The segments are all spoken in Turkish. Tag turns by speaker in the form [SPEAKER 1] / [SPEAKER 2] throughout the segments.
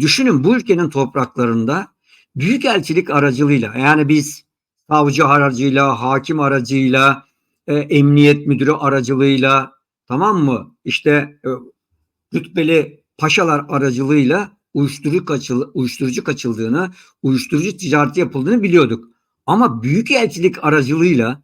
[SPEAKER 1] düşünün bu ülkenin topraklarında büyükelçilik aracılığıyla yani biz savcı aracıyla, hakim aracıyla, e, emniyet müdürü aracılığıyla tamam mı? İşte e, rütbeli paşalar aracılığıyla uyuşturucu, kaçıl, uyuşturucu kaçıldığını, uyuşturucu ticareti yapıldığını biliyorduk. Ama büyükelçilik aracılığıyla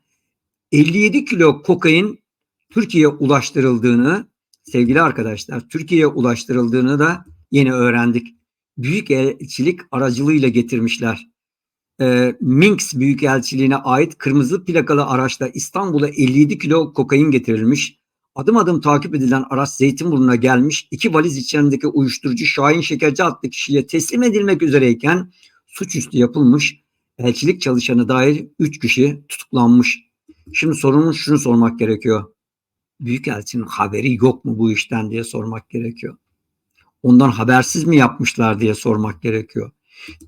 [SPEAKER 1] 57 kilo kokain Türkiye'ye ulaştırıldığını sevgili arkadaşlar Türkiye'ye ulaştırıldığını da yeni öğrendik. Büyükelçilik aracılığıyla getirmişler. Ee, Minsk Büyükelçiliğine ait kırmızı plakalı araçla İstanbul'a 57 kilo kokain getirilmiş. Adım adım takip edilen araç Zeytinburnu'na gelmiş. İki valiz içerisindeki uyuşturucu Şahin Şekerci adlı kişiye teslim edilmek üzereyken suçüstü yapılmış. Elçilik çalışanı dair 3 kişi tutuklanmış. Şimdi sorunun şunu sormak gerekiyor. Büyükelçinin haberi yok mu bu işten diye sormak gerekiyor. Ondan habersiz mi yapmışlar diye sormak gerekiyor.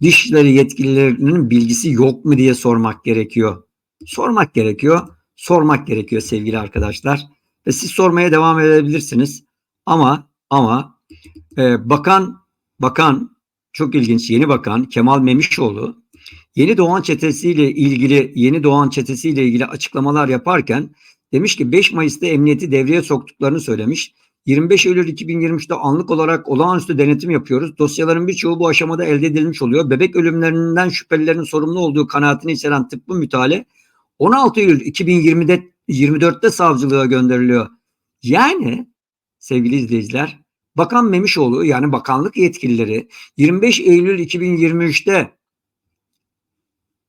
[SPEAKER 1] Dışişleri yetkililerinin bilgisi yok mu diye sormak gerekiyor. Sormak gerekiyor, sormak gerekiyor sevgili arkadaşlar. Ve siz sormaya devam edebilirsiniz. Ama ama e, bakan bakan çok ilginç yeni bakan Kemal Memişoğlu Yeni Doğan çetesiyle ilgili Yeni Doğan çetesiyle ilgili açıklamalar yaparken demiş ki 5 Mayıs'ta emniyeti devreye soktuklarını söylemiş. 25 Eylül 2023'te anlık olarak olağanüstü denetim yapıyoruz. Dosyaların birçoğu bu aşamada elde edilmiş oluyor. Bebek ölümlerinden şüphelilerin sorumlu olduğu kanaatini içeren tıbbi mütale 16 Eylül 2020'de 24'te savcılığa gönderiliyor. Yani sevgili izleyiciler Bakan Memişoğlu yani bakanlık yetkilileri 25 Eylül 2023'te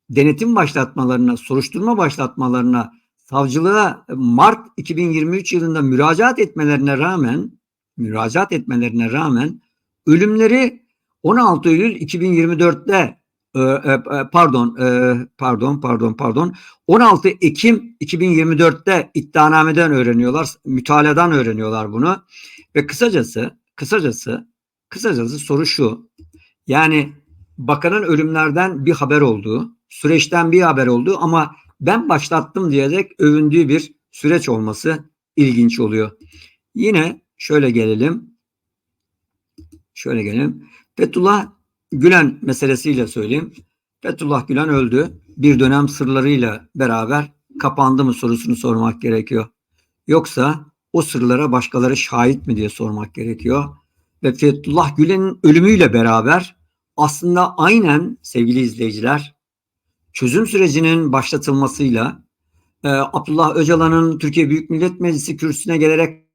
[SPEAKER 1] denetim başlatmalarına, soruşturma başlatmalarına, savcılığa Mart 2023 yılında müracaat etmelerine rağmen müracaat etmelerine rağmen ölümleri 16 Eylül 2024'te e, e, pardon e, pardon pardon pardon 16 Ekim 2024'te iddianameden öğreniyorlar, mütaladan öğreniyorlar bunu ve kısacası kısacası kısacası soru şu. Yani bakanın ölümlerden bir haber olduğu, süreçten bir haber olduğu ama ben başlattım diyerek övündüğü bir süreç olması ilginç oluyor. Yine şöyle gelelim. Şöyle gelelim. Fethullah Gülen meselesiyle söyleyeyim. Fethullah Gülen öldü. Bir dönem sırlarıyla beraber kapandı mı sorusunu sormak gerekiyor. Yoksa o sırlara başkaları şahit mi diye sormak gerekiyor. Ve Fethullah Gülen'in ölümüyle beraber aslında aynen sevgili izleyiciler çözüm sürecinin başlatılmasıyla e, Abdullah Öcalan'ın Türkiye Büyük Millet Meclisi kürsüsüne gelerek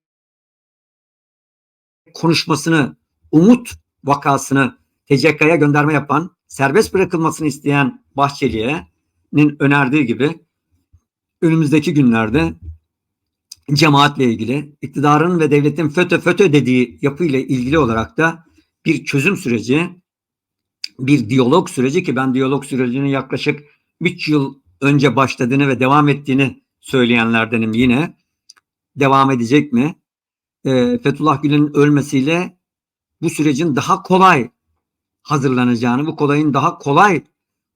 [SPEAKER 1] konuşmasını, umut vakasını TCK'ya gönderme yapan, serbest bırakılmasını isteyen Bahçeli'nin önerdiği gibi önümüzdeki günlerde cemaatle ilgili, iktidarın ve devletin FETÖ FETÖ dediği yapıyla ilgili olarak da bir çözüm süreci, bir diyalog süreci ki ben diyalog sürecinin yaklaşık 3 yıl önce başladığını ve devam ettiğini söyleyenlerdenim yine. Devam edecek mi? E, Fethullah Gülen'in ölmesiyle bu sürecin daha kolay hazırlanacağını, bu kolayın daha kolay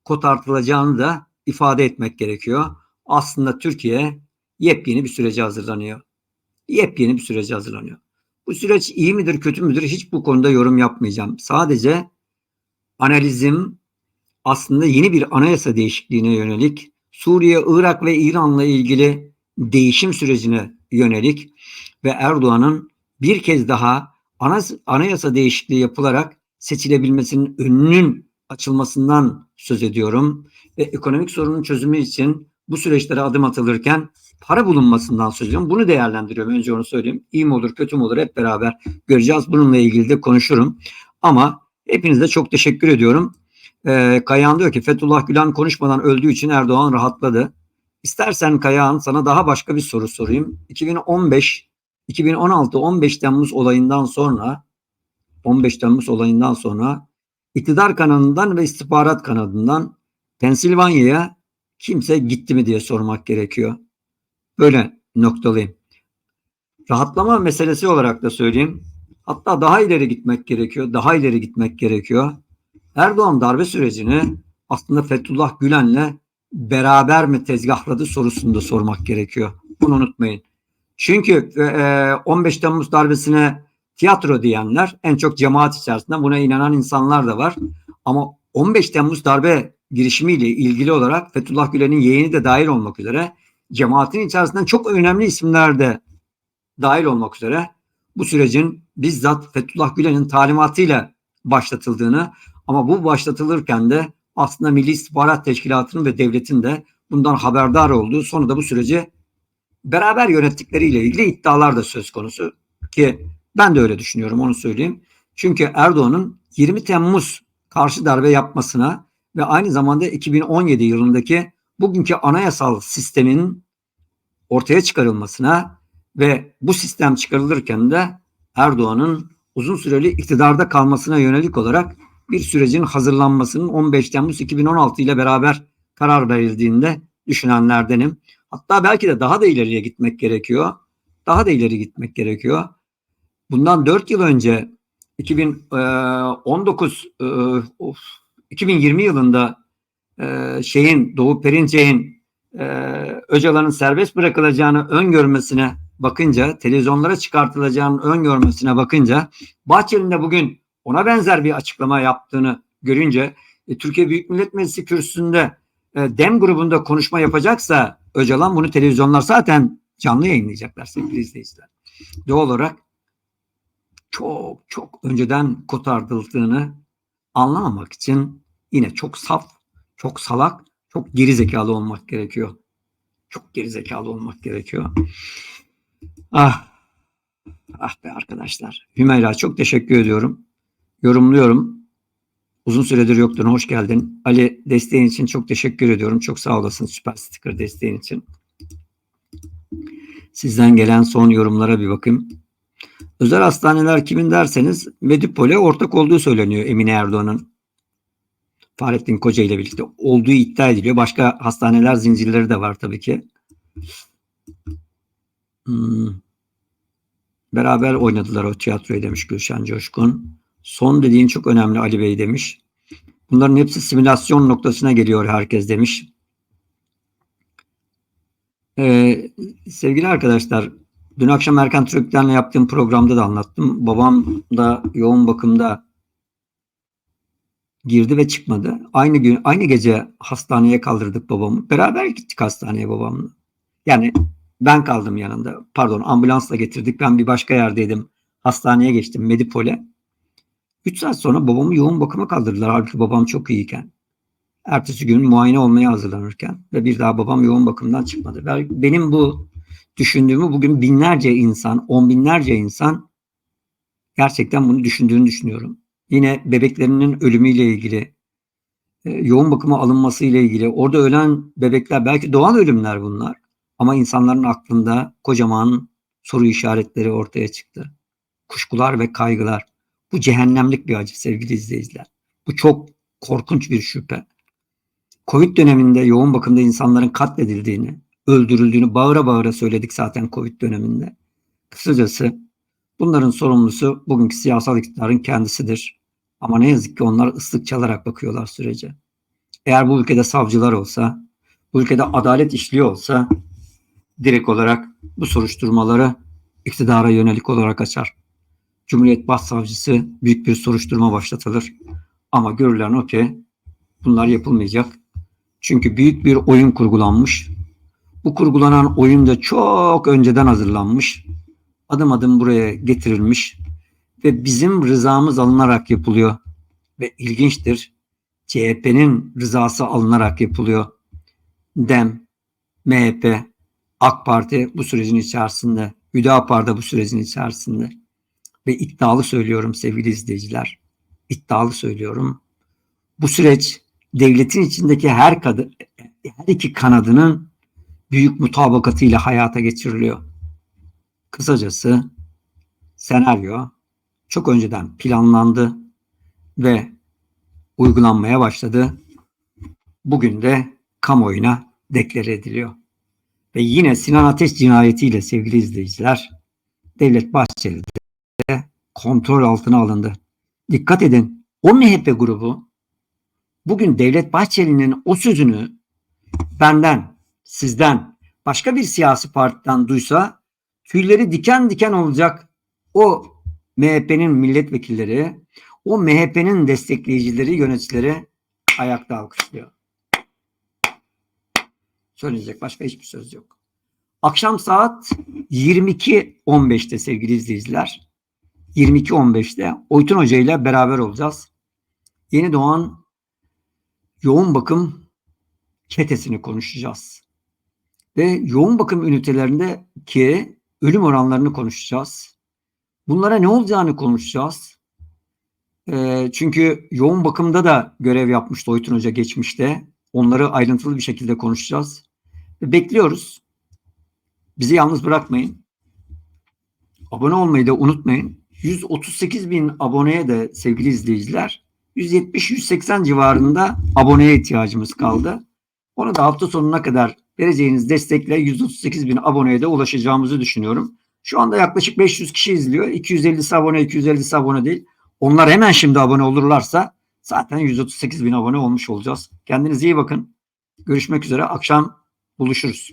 [SPEAKER 1] kotartılacağını da ifade etmek gerekiyor. Aslında Türkiye yepyeni bir sürece hazırlanıyor. Yepyeni bir sürece hazırlanıyor. Bu süreç iyi midir, kötü müdür hiç bu konuda yorum yapmayacağım. Sadece analizim aslında yeni bir anayasa değişikliğine yönelik Suriye, Irak ve İran'la ilgili değişim sürecine yönelik ve Erdoğan'ın bir kez daha anayasa değişikliği yapılarak seçilebilmesinin önünün açılmasından söz ediyorum ve ekonomik sorunun çözümü için bu süreçlere adım atılırken para bulunmasından söz ediyorum. Bunu değerlendiriyorum. Önce onu söyleyeyim. İyi mi olur, kötü mü olur hep beraber göreceğiz. Bununla ilgili de konuşurum. Ama hepinize çok teşekkür ediyorum. Ee, Kayahan diyor ki Fethullah Gülen konuşmadan öldüğü için Erdoğan rahatladı. İstersen Kayahan sana daha başka bir soru sorayım. 2015 2016-15 Temmuz olayından sonra 15 Temmuz olayından sonra iktidar kanadından ve istihbarat kanadından Pensilvanya'ya kimse gitti mi diye sormak gerekiyor. Böyle noktalıyım. Rahatlama meselesi olarak da söyleyeyim. Hatta daha ileri gitmek gerekiyor. Daha ileri gitmek gerekiyor. Erdoğan darbe sürecini aslında Fethullah Gülen'le beraber mi tezgahladı sorusunu da sormak gerekiyor. Bunu unutmayın. Çünkü 15 Temmuz darbesine tiyatro diyenler en çok cemaat içerisinde buna inanan insanlar da var. Ama 15 Temmuz darbe girişimiyle ilgili olarak Fethullah Gülen'in yeğeni de dahil olmak üzere cemaatin içerisinden çok önemli isimler de dahil olmak üzere bu sürecin bizzat Fethullah Gülen'in talimatıyla başlatıldığını ama bu başlatılırken de aslında Milli İstihbarat Teşkilatı'nın ve devletin de bundan haberdar olduğu sonra da bu süreci beraber yönettikleriyle ilgili iddialar da söz konusu ki ben de öyle düşünüyorum onu söyleyeyim. Çünkü Erdoğan'ın 20 Temmuz karşı darbe yapmasına ve aynı zamanda 2017 yılındaki bugünkü anayasal sistemin ortaya çıkarılmasına ve bu sistem çıkarılırken de Erdoğan'ın uzun süreli iktidarda kalmasına yönelik olarak bir sürecin hazırlanmasının 15 Temmuz 2016 ile beraber karar verildiğinde düşünenlerdenim. Hatta belki de daha da ileriye gitmek gerekiyor. Daha da ileri gitmek gerekiyor. Bundan 4 yıl önce 2019 e, of, 2020 yılında e, şeyin Doğu Perinçek'in e, Öcalan'ın serbest bırakılacağını öngörmesine bakınca, televizyonlara çıkartılacağını öngörmesine bakınca Bahçeli'nin de bugün ona benzer bir açıklama yaptığını görünce e, Türkiye Büyük Millet Meclisi kürsüsünde e, DEM grubunda konuşma yapacaksa Öcalan bunu televizyonlar zaten canlı yayınlayacaklar sevgili izleyiciler. Doğal olarak çok çok önceden kotardıldığını anlamamak için yine çok saf, çok salak, çok geri zekalı olmak gerekiyor. Çok geri zekalı olmak gerekiyor. Ah, ah be arkadaşlar. Hümeyra çok teşekkür ediyorum. Yorumluyorum. Uzun süredir yoktun. Hoş geldin. Ali desteğin için çok teşekkür ediyorum. Çok sağ olasın süper sticker desteğin için. Sizden gelen son yorumlara bir bakayım. Özel hastaneler kimin derseniz Medipol'e ortak olduğu söyleniyor Emine Erdoğan'ın. Fahrettin Koca ile birlikte olduğu iddia ediliyor. Başka hastaneler zincirleri de var tabii ki. Hmm. Beraber oynadılar o tiyatroyu demiş Gülşen Coşkun. Son dediğin çok önemli Ali Bey demiş. Bunların hepsi simülasyon noktasına geliyor herkes demiş. Ee, sevgili arkadaşlar, dün akşam Erkan Türkler'le yaptığım programda da anlattım. Babam da yoğun bakımda girdi ve çıkmadı. Aynı gün, aynı gece hastaneye kaldırdık babamı. Beraber gittik hastaneye babamla. Yani ben kaldım yanında. Pardon ambulansla getirdik. Ben bir başka yerdeydim. Hastaneye geçtim Medipol'e. 3 saat sonra babamı yoğun bakıma kaldırdılar. Halbuki babam çok iyiyken. Ertesi gün muayene olmaya hazırlanırken ve bir daha babam yoğun bakımdan çıkmadı. Benim bu düşündüğümü bugün binlerce insan, on binlerce insan gerçekten bunu düşündüğünü düşünüyorum. Yine bebeklerinin ölümüyle ilgili, e, yoğun bakıma alınması ile ilgili, orada ölen bebekler belki doğal ölümler bunlar. Ama insanların aklında kocaman soru işaretleri ortaya çıktı. Kuşkular ve kaygılar. Bu cehennemlik bir acı sevgili izleyiciler. Bu çok korkunç bir şüphe. Covid döneminde yoğun bakımda insanların katledildiğini, öldürüldüğünü bağıra bağıra söyledik zaten Covid döneminde. Kısacası bunların sorumlusu bugünkü siyasal iktidarın kendisidir. Ama ne yazık ki onlar ıslık çalarak bakıyorlar sürece. Eğer bu ülkede savcılar olsa, bu ülkede adalet işliyor olsa direkt olarak bu soruşturmaları iktidara yönelik olarak açar. Cumhuriyet Başsavcısı büyük bir soruşturma başlatılır. Ama görülen o ki bunlar yapılmayacak. Çünkü büyük bir oyun kurgulanmış. Bu kurgulanan oyun da çok önceden hazırlanmış. Adım adım buraya getirilmiş ve bizim rızamız alınarak yapılıyor. Ve ilginçtir. CHP'nin rızası alınarak yapılıyor. DEM, MHP, AK Parti bu sürecin içerisinde, Hüdapar da bu sürecin içerisinde ve iddialı söylüyorum sevgili izleyiciler. İddialı söylüyorum. Bu süreç devletin içindeki her kadı, her iki kanadının büyük mutabakatıyla hayata geçiriliyor. Kısacası senaryo çok önceden planlandı ve uygulanmaya başladı. Bugün de kamuoyuna deklare ediliyor. Ve yine Sinan Ateş cinayetiyle sevgili izleyiciler Devlet Bahçeli kontrol altına alındı. Dikkat edin o MHP grubu bugün Devlet Bahçeli'nin o sözünü benden, sizden, başka bir siyasi partiden duysa tüyleri diken diken olacak o MHP'nin milletvekilleri, o MHP'nin destekleyicileri, yöneticileri ayakta alkışlıyor. Söyleyecek başka hiçbir söz yok. Akşam saat 22.15'te sevgili izleyiciler. 22.15'te Oytun Hoca ile beraber olacağız. Yeni doğan yoğun bakım çetesini konuşacağız. Ve yoğun bakım ünitelerindeki ölüm oranlarını konuşacağız. Bunlara ne olacağını konuşacağız. Ee, çünkü yoğun bakımda da görev yapmıştı Oytun Hoca geçmişte. Onları ayrıntılı bir şekilde konuşacağız. Bekliyoruz. Bizi yalnız bırakmayın. Abone olmayı da unutmayın. 138 bin aboneye de sevgili izleyiciler 170-180 civarında aboneye ihtiyacımız kaldı. Onu da hafta sonuna kadar vereceğiniz destekle 138 bin aboneye de ulaşacağımızı düşünüyorum. Şu anda yaklaşık 500 kişi izliyor. 250'si abone, 250'si abone değil. Onlar hemen şimdi abone olurlarsa zaten 138 bin abone olmuş olacağız. Kendinize iyi bakın. Görüşmek üzere. Akşam buluşuruz.